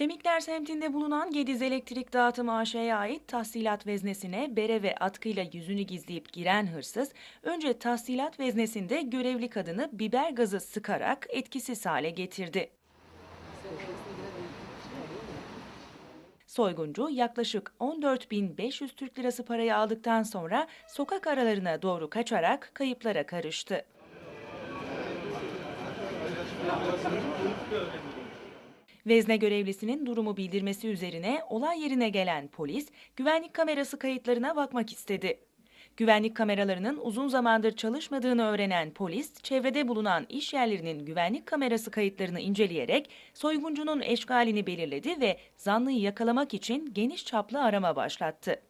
Şemikler semtinde bulunan Gediz Elektrik Dağıtımı AŞ'ye ait tahsilat veznesine bere ve atkıyla yüzünü gizleyip giren hırsız, önce tahsilat veznesinde görevli kadını biber gazı sıkarak etkisiz hale getirdi. Soyguncu yaklaşık 14.500 Türk Lirası parayı aldıktan sonra sokak aralarına doğru kaçarak kayıplara karıştı. Vezne görevlisinin durumu bildirmesi üzerine olay yerine gelen polis güvenlik kamerası kayıtlarına bakmak istedi. Güvenlik kameralarının uzun zamandır çalışmadığını öğrenen polis, çevrede bulunan iş yerlerinin güvenlik kamerası kayıtlarını inceleyerek soyguncunun eşgalini belirledi ve zanlıyı yakalamak için geniş çaplı arama başlattı.